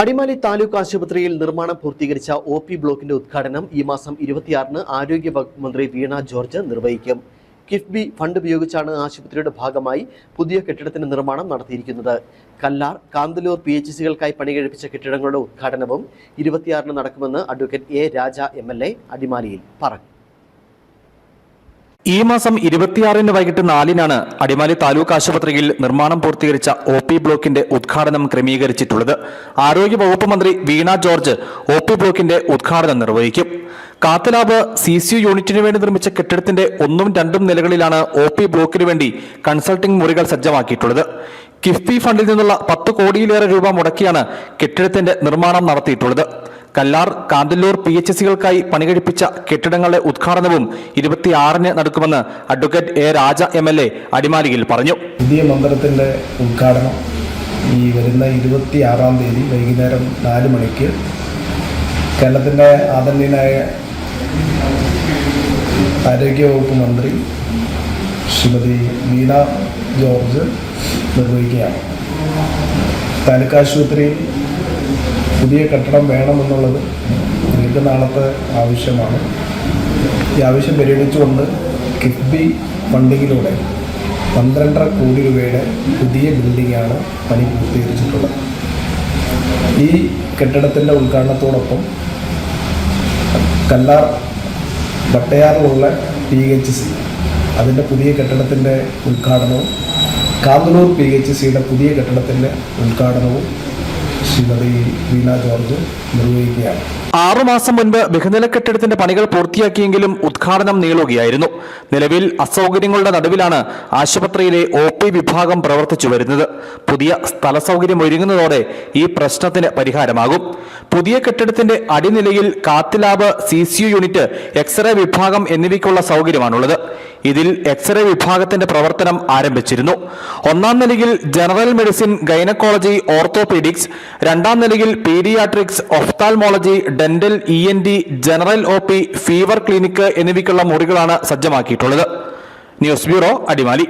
അടിമാലി താലൂക്ക് ആശുപത്രിയിൽ നിർമ്മാണം പൂർത്തീകരിച്ച ഒ പി ബ്ലോക്കിന്റെ ഉദ്ഘാടനം ഈ മാസം ഇരുപത്തിയാറിന് ആരോഗ്യ മന്ത്രി വീണ ജോർജ് നിർവഹിക്കും. കിഫ്ബി ഫണ്ട് ഉപയോഗിച്ചാണ് ആശുപത്രിയുടെ ഭാഗമായി പുതിയ കെട്ടിടത്തിന് നിർമ്മാണം നടത്തിയിരിക്കുന്നത്. കല്ലാർ കാന്തലൂർ പി എച്ച് സികൾക്കായി പണികഴിപ്പിച്ച കെട്ടിടങ്ങളുടെ ഉദ്ഘാടനവും ഇരുപത്തിയാറിന് നടക്കുമെന്ന് advocate A Raja M L A അടിമാലിയിൽ പറഞ്ഞു. ഈ മാസം ഇരുപത്തിയാറിന് വൈകിട്ട് നാലിനാണ് അടിമാലി താലൂക്ക് ആശുപത്രിയിൽ നിർമ്മാണം പൂർത്തീകരിച്ച ഒ പി ബ്ലോക്കിന്റെ ഉദ്ഘാടനം ക്രമീകരിച്ചിട്ടുള്ളത്. ആരോഗ്യ വകുപ്പ് മന്ത്രി വീണ ജോർജ് ഒ പി ബ്ലോക്കിന്റെ ഉദ്ഘാടനം നിർവഹിക്കും. കാത്തലാബ് സി സി യൂണിറ്റിനു വേണ്ടി നിർമ്മിച്ച കെട്ടിടത്തിന്റെ ഒന്നും രണ്ടും നിലകളിലാണ് ഒ പി ബ്ലോക്കിന് വേണ്ടി കൺസൾട്ടിംഗ് മുറികൾ സജ്ജമാക്കിയിട്ടുള്ളത്. കിഫ്ബി ഫണ്ടിൽ നിന്നുള്ള പത്ത് കോടിയിലേറെ രൂപ മുടക്കിയാണ് കെട്ടിടത്തിന്റെ നിർമ്മാണം നടത്തിയിട്ടുള്ളത്. കല്ലാർ കാന്തല്ലൂർ പി എച്ച് സികൾക്കായി പണികഴിപ്പിച്ച കെട്ടിടങ്ങളുടെ ഉദ്ഘാടനവും ഇരുപത്തിയാറിന് നടക്കുമെന്ന് advocate A Raja M L A അടിമാലിയിൽ പറഞ്ഞു. പുതിയ മന്ദിരത്തിന്റെ ഉദ്ഘാടനം ഈ വരുന്ന ഇരുപത്തിയാറാം തീയതി വൈകുന്നേരം നാല് മണിക്ക് കേരളത്തിന്റെ ആദരണീയനായ ആരോഗ്യവകുപ്പ് മന്ത്രി ശ്രീമതി വീണ ജോർജ് നിർവഹിക്കുകയാണ് താലൂക്ക് പുതിയ കെട്ടിടം വേണമെന്നുള്ളത് ദീർഘനാളത്തെ ആവശ്യമാണ്. ഈ ആവശ്യം പരിഗണിച്ചുകൊണ്ട് കിഫ്ബി ഫണ്ടിങ്ങിലൂടെ പന്ത്രണ്ടര കോടി രൂപയുടെ പുതിയ ബിൽഡിംഗാണ് പണി പൂർത്തീകരിച്ചിട്ടുള്ളത്. ഈ കെട്ടിടത്തിന്റെ ഉദ്ഘാടനത്തോടൊപ്പം കല്ലാർ വട്ടയാറിലുള്ള പി എച്ച് സി അതിന്റെ പുതിയ കെട്ടിടത്തിന്റെ ഉദ്ഘാടനവും കാന്തളൂർ പി എച്ച് സിയുടെ പുതിയ കെട്ടിടത്തിന്റെ ഉദ്ഘാടനവും ആറുമാസം മുൻപ് ബഹുനില കെട്ടിടത്തിന്റെ പണികൾ പൂർത്തിയാക്കിയെങ്കിലും ഉദ്ഘാടനം നീളുകയായിരുന്നു. നിലവിൽ അസൗകര്യങ്ങളുടെ നടുവിലാണ് ആശുപത്രിയിലെ ഒ പി വിഭാഗം പ്രവർത്തിച്ചു വരുന്നത്. പുതിയ സ്ഥല സൗകര്യം ഒരുങ്ങുന്നതോടെ ഈ പ്രശ്നത്തിന് പരിഹാരമാകും. പുതിയ കെട്ടിടത്തിന്റെ അടിനിലയിൽ cath lab C C U unit x ray വിഭാഗം എന്നിവയ്ക്കുള്ള സൗകര്യമാണുള്ളത്. ഇതിൽ എക്സ്റേ വിഭാഗത്തിന്റെ പ്രവർത്തനം ആരംഭിച്ചിരുന്നു. ഒന്നാം നിലയിൽ ജനറൽ മെഡിസിൻ ഗൈനക്കോളജി ഓർത്തോപീഡിക്സ് രണ്ടാം നിലയിൽ paediatrics ophthalmology dental E N T general O P fever clinic എന്നിവയ്ക്കുള്ള മുറികളാണ് സജ്ജമാക്കിയിട്ടുള്ളത്. News bureau Adimali.